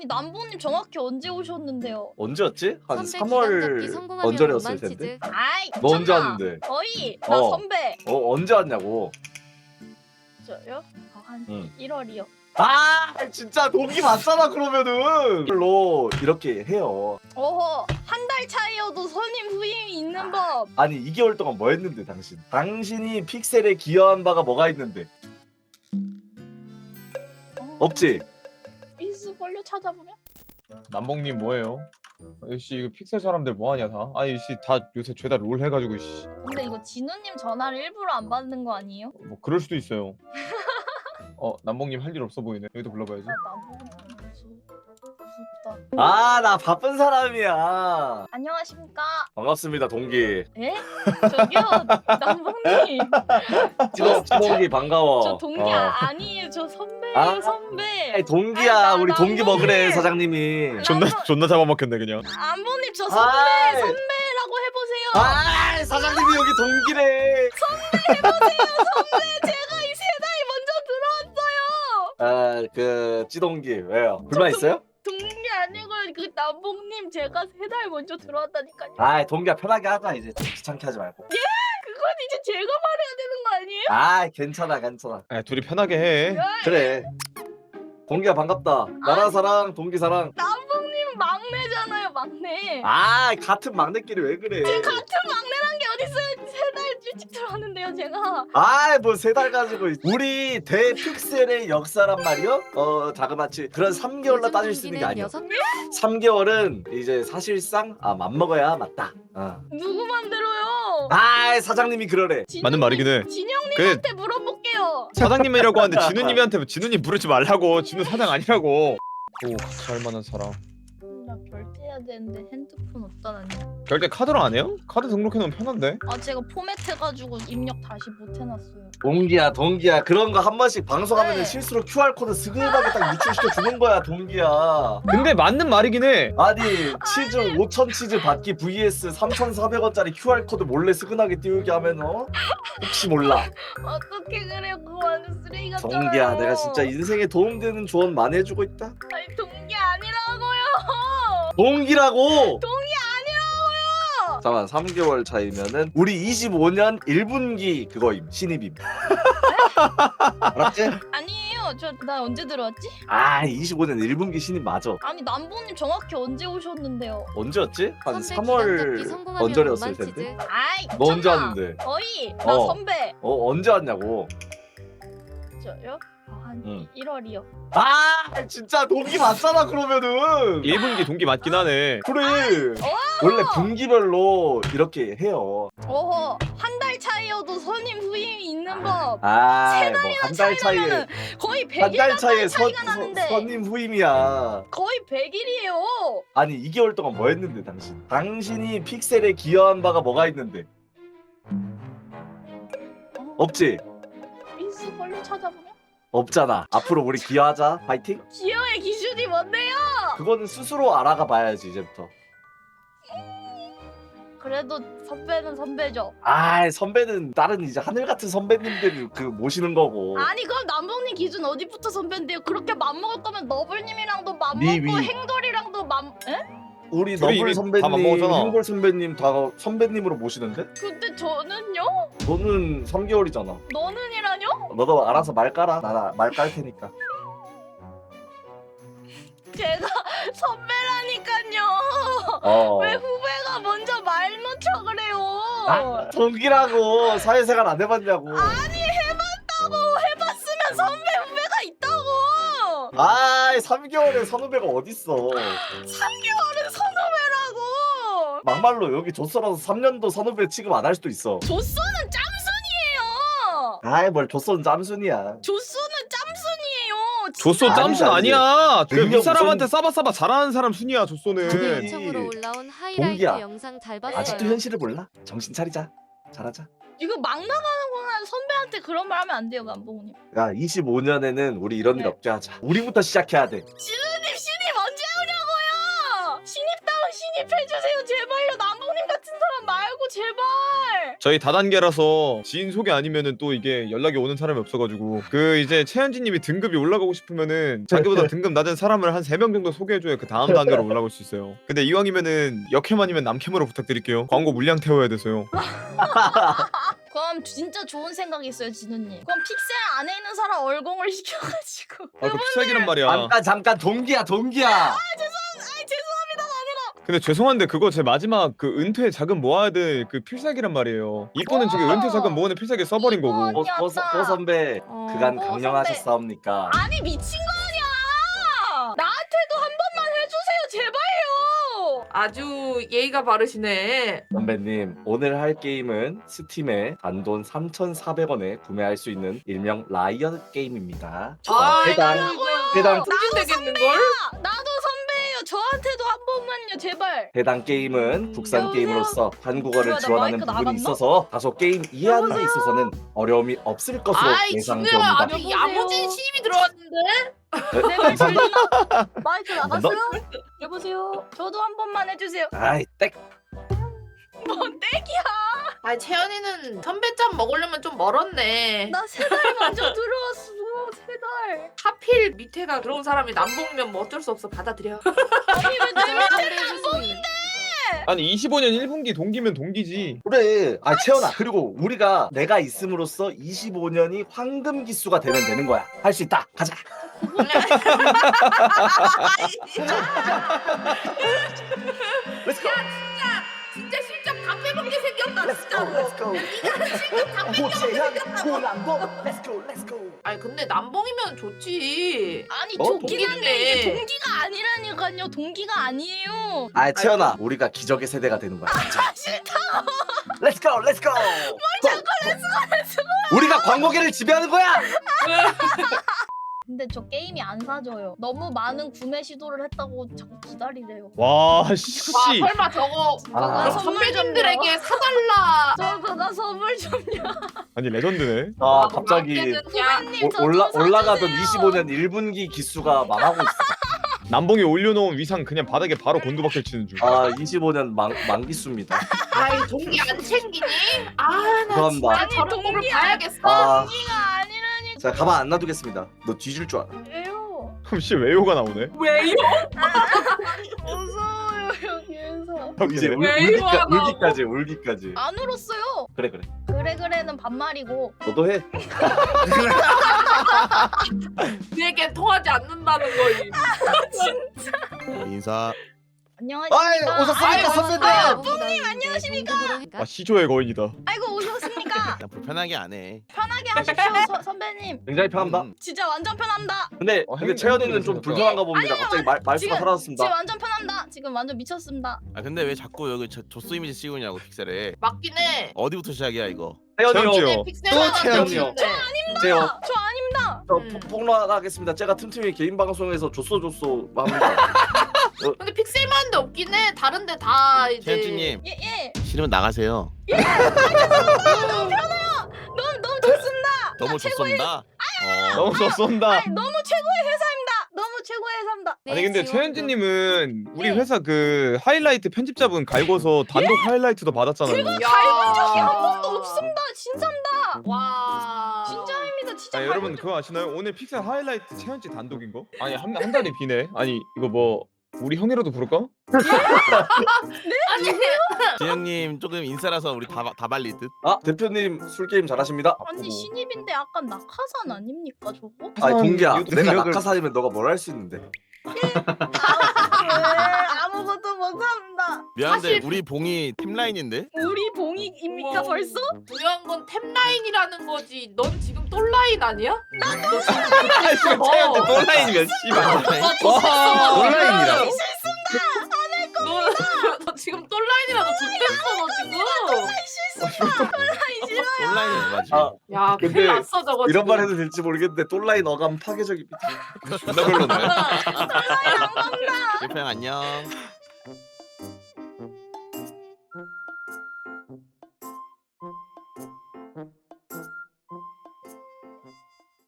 아니 남보님 정확히 언제 오셨는데요? 언제였지? 한 선배 3월 기간 잡기 성공하면 언저리였을. 텐데. 아이 너 언제 미쳤나? 왔는데? 거의 나 어. 선배 어 언제 왔냐고. 저요? 어, 한 응. 1월이요. 아 진짜 동기 맞잖아 그러면은. 별로 이렇게 해요. 어허 한 달 차이여도 선임 후임이 있는 법. 아니 2개월 동안 뭐 했는데 당신? 당신이 픽셀에 기여한 바가 뭐가 있는데? 어, 없지? 걸려 찾아보면? 남봉님 뭐예요? 씨 이거 픽셀 사람들 뭐하냐 다? 아니 씨 다 요새 죄다 롤 해가지고 씨. 근데 이거 진우님 전화를 일부러 안 받는 거 아니에요? 뭐 그럴 수도 있어요. 어 남봉님 할 일 없어 보이네. 여기도 불러봐야지. 나 남보님 무섭 무섭다. 아 나 바쁜 사람이야. 안녕하십니까? 반갑습니다 동기. 에? 저기요 남보님. 찌동 찌동기 반가워. 저 동기 어. 아, 아니에요. 저 선배예요 아? 선배. 동기야 아이, 나- 우리 나 동기. 먹으래 사장님이. 존나 남봉- 존나 잡아먹혔네 그냥. 안보님 저 선배 아이. 선배라고 해보세요. 아 사장님이 여기 동기래. 제가 이 세상에 먼저 들어왔어요. 아그 찌동기 왜요? 불만 있어요? 동기 아니고 그 남봉님 제가 세 달 먼저 들어왔다니까요. 아 동기야 편하게 하자 이제 귀찮게 하지 말고. 그건 이제 제가 말해야 되는 거 아니에요? 아 괜찮아 괜찮아. 아 둘이 편하게 해. 그래. 동기야 반갑다. 나라 사랑 동기 사랑. 남봉님 막내잖아요 막내. 아 같은 막내끼리 왜 그래? 같은? 세 달 일찍 들어왔는데요 제가. 아뭐 세 달 가지고 우리 대픽셀의 역사란 말이요? 어 자그마치 그런 3개월로 따질 수 있는 게 아니야. 여섯 3개월은 이제 사실상 아 맘먹어야 맞다. 어. 누구 맘대로요? 아 사장님이 그러래. 진영님- 맞는 말이긴 해. 진영님한테 물어볼게요. 사장님이라고 하는데 진우님한테 진우님 부르지 말라고. 진우 사장 아니라고. 오 같이 할 만한 사람. 나 결제해야 되는데 핸드폰 없다 나니. 결제 카드로 안 해요? 카드 등록해놓으면 편한데. 아 제가 포맷해가지고 입력 다시 못 해놨어요. 동기야 동기야 그런 거 한 번씩 방송하면 네. 실수로 QR 코드 스그하게 딱 유출시켜 주는 거야 동기야. 근데 맞는 말이긴 해. 아니 치즈 5천 치즈 받기 vs 3,400원짜리 QR 코드 몰래 스근하게 띄우게 하면 어? 혹시 몰라. 어떻게 그래요? 그거 완전 쓰레기 같잖아요. 동기야 내가 진짜 인생에 도움되는 조언 많이 해주고 있다. 아니 동기 아니라고요. 동기라고. 동기 아니라고요. 잠깐 3개월 차이면은 우리 25년 1분기 그거임 신입임. 알았지? 아니에요. 저 나 언제 들어왔지? 아 25년 1분기 신입 맞아. 아니 남보님 정확히 언제 오셨는데요? 언제였지? 한 선배 기간 3월 잡기 성공하면 언저리였을 로망치즈. 텐데. 아이 너 언제 미쳤나? 왔는데? 거의 나 어. 선배. 어 언제 왔냐고. 저요? 어, 한 응. 1월이요. 아 진짜 동기 맞잖아 그러면은. 1분기 동기 맞긴 하네. 그래. 원래 분기별로 이렇게 해요. 어허 한 달 차이여도 선임 후임이 있는 법. 아, 뭐한 달 차이에 차이면은 거의 100일 한 달 차이에 선, 차이가 나는데 선, 님 후임이야. 거의 100일이에요. 아니 2개월 동안 뭐 했는데 당신? 당신이 픽셀에 기여한 바가 뭐가 있는데? 없지? 미스 걸려 찾아보면 없잖아. 앞으로 우리 기여하자. 파이팅. 기여의 기준이 뭔데요? 그거는 스스로 알아가 봐야지 이제부터. 그래도 선배는 선배죠. 아 선배는 다른 이제 하늘 같은 선배님들 그 모시는 거고. 아니 그럼 남봉님 기준 어디부터 선배인데요? 그렇게 맘먹을 거면 너블님이랑도 맘먹고 니 위. 행돌이랑도 맘... 에? 우리 둘이 너블 이미 다 선배님. 행골 선배님 다 선배님으로 모시는데? 근데 저는요? 너는 3개월이잖아. 너는이라뇨? 너도 알아서 말 깔아. 나 말 깔 테니까. 제가 선배라니까요. 어. 왜 후배가 먼저 말 놓쳐 그래요? 아, 동기라고 사회생활 안 해봤냐고. 아니 해봤다고 해봤으면 선배 후배가 있다고. 아, 3개월에 선후배가 어딨어. 3개월은 선후배라고. 막말로 여기 조서라서 3년도 선후배 취급 안 할 수도 있어. 조쏘는 짬순이에요. 아이, 뭘 조서는 짬순이야. 조쏘는 짬순이에요. 조쏘 진짜. 짬순 아니지, 아니야. 그 능력 윗사람한테 우선- 싸바 싸바 잘하는 사람 순이야 조쏘는. 그게- 유튜브로 올라온 하이라이트 동기야. 영상 잘 봤어요. 아직도 현실을 몰라? 정신 차리자. 잘하자. 이거 막 나가는구나. 선배한테 그런 말 하면 안 돼요, 남봉님. 야, 25년에는 우리 이런 일 네. 없게 하자. 우리부터 시작해야 돼. 신우님 신입 언제 오냐고요? 신입다운 신입해주세요, 제발요. 남봉님 같은 사람 말고 제발. 저희 다단계라서 지인 소개 아니면은 또 이게 연락이 오는 사람이 없어가지고 그 이제 최현진님이 등급이 올라가고 싶으면은 자기보다 등급 낮은 사람을 한 세 명 정도 소개해줘야 그 다음 단계로 올라갈 수 있어요. 근데 이왕이면은 역캠 아니면 남캠으로 부탁드릴게요. 광고 물량 태워야 돼서요. 그럼 진짜 좋은 생각이 있어요, 진우님. 그럼 픽셀 안에 있는 사람 얼공을 시켜가지고. 아그 피사기란 말이야. 잠깐 잠깐 동기야 동기야. 아 죄송합니다, 마누라. 근데 죄송한데 그거 제 마지막 그 은퇴 자금 모아야 될 그 필살기란 말이에요. 이거는 지금 어. 은퇴 자금 모으는 필살기 써버린 거고. 뽀 선배 어. 그간 어, 강령하셨사옵니까? 아니 미친 거 아니야! 나한테도 한 번만 해주세요, 제발요. 아주 예의가 바르시네. 선배님 오늘 할 게임은 스팀에 단돈 3,400원에 구매할 수 있는 일명 라이엇 게임입니다. 아, 해당 이거 해당 승진되겠는 걸? 아, 나 제발. 해당 게임은 국산 여보세요? 게임으로서 한국어를 뭐야, 나 지원하는 마이크 부분이 나갔나? 있어서 다소 게임 이해하는 데? 있어서는 어려움이 없을 것으로 아이 진우야 예상되옵니다. 아주 야무진 시임이 들어왔는데. 내말 들리나? 마이크 뭐? 나갔어요? 여보세요? 저도 한 번만 해주세요. 아이 땡. 뭔 땡이야? 아 채연이는 선배짬 먹으려면 좀 멀었네. 나 세 달 먼저 들어왔어. 세 달. 하필 밑에가 들어온 사람이 남봉이면 뭐 어쩔 수 없어 받아들여. 아니 왜내 밑에 아니 25년 1분기 동기면 동기지. 그래. 아 채연아 그리고 우리가 내가 있음으로써 25년이 황금 기수가 되면 되는 거야. 할 수 있다. 가자. Let's go. 진짜 실적 다 빼먹게 생겼다 Let's go. 진짜. Let's go. 니가 실적 다 빼먹게 고채연 생겼다. 고남고. Let's go. Let's go. 아니 근데 남봉이면 좋지. 아니 어? 좋긴 한데 이게 동기네. 동기가 아니라니까요. 동기가 아니에요. 아 채연아 우리가 기적의 세대가 되는 거야. 아 싫다. Let's go. Let's go. 뭘 자꾸 Let's go. Let's go. 우리가 광고계를 지배하는 거야. 근데 저 게임이 안 사줘요. 너무 많은 구매 시도를 했다고 자꾸 기다리래요. 와 씨. 와 설마 저거 아. 그럼 선배님들에게 사달라. 저 그거 선물 좀요. 아니 레전드네. 아 갑자기 후배님 오- 올라 올라가던 25년 1분기 기수가 망하고 있어. 남봉이 올려놓은 위상 그냥 바닥에 바로 곤두박질 치는 중. 아 25년 망 망기수입니다. 아이 동기 안 챙기니? 아나 죄송합니다. 진짜 아니, 저런 동기 안- 봐야겠어. 아, 동기가. 자 가만 안 놔두겠습니다. 너 뒤질 줄 알아. 왜요? 그럼 씨 외요가 나오네. 왜요? 무서워요 여기에서. 이제 울, 왜 울기까, 이러냐고. 울기까지 울기까지. 안 울었어요. 그래 그래. 그래 그래는 반말이고. 너도 해. 그에겐 통하지 않는다는 걸. 인사 안녕하십니까. 아이, 오셨습니까, 아이고, 선배님? 뿡님 안녕하십니까. 아 시조의 거인이다. 아이고 오셨 습니까. 그냥 불편하게 안 해 편하게 하십시오 서, 선배님. 굉장히 편합니다. 음, 진짜 완전 편합니다. 근데 어, 근데 행동- 채연이는 좀 행동이 불편한가 봅니다. 아니요, 갑자기 말 말수가 지금- 지금 사라졌습니다. 완전 편합니다. 지금 완전 미쳤습니다. 아 근데 왜 자꾸 여기 저, 조스 이미지 씌우냐고 픽셀에 맞긴 해. 어디부터 시작이야 이거 채연이요. 채연이요. 픽셀만 채연이요. 하는데. 제요. 저 아닙니다. 저 음. 폭- 폭로하겠습니다. 제가 틈틈이 개인 방송에서 조쏘 조쏘 합니다. 근데 픽셀만 하는데 없긴 해. 다른데 다 이제. 최현주님 예 예. 싫으면 나가세요 너무 너무 좋습니다. 너무 좋습니다 어, 너무 좋쏜다. 아니, 너무 최고의 회사입니다. 너무 최고의 회사입니다. 아니 근데 최현진님은 우리 네. 회사 그 하이라이트 편집자분 갈고서 단독 하이라이트도 받았잖아요. 야. 닮은 적이 한 번도 없습니다. 진짜입니다. 와. 진짜입니다. 진짜 아 여러분 그거 아시나요? 오늘 픽셀 하이라이트 최현진 단독인 거? 아니 한, 한 달이 비네. 아니 이거 뭐 우리 형이라도 부를까? 아니 진영님 조금 인싸라서 우리 다, 다 발릴 듯 아 대표님 술 게임 잘하십니다. 아니 신입인데 약간 낙하산 아닙니까 저거? 아 동기야, 내가 능력을- 낙하산이면 너가 뭘 할 수 있는데? 네, 아무것도 못합니다. 미안한데 사실- 우리 봉이 템라인인데 우리 봉익입니까 어. 벌써? 중요한 건 템라인이라는 거지. 넌 지금 똘라인 아니야? 너 지금 아 지금 최현진 온라인이면 씨발. 와 온라인이라. 너, 너 지금 똘라인이라도 좋댔어 너 지금. 온라인이 맞지 아 야 근데 큰일 났어 저거 이런. 말 해도 될지 모르겠는데 똘라인 어감 파괴적입니다. 존나 별로네. 아, 대표형 안녕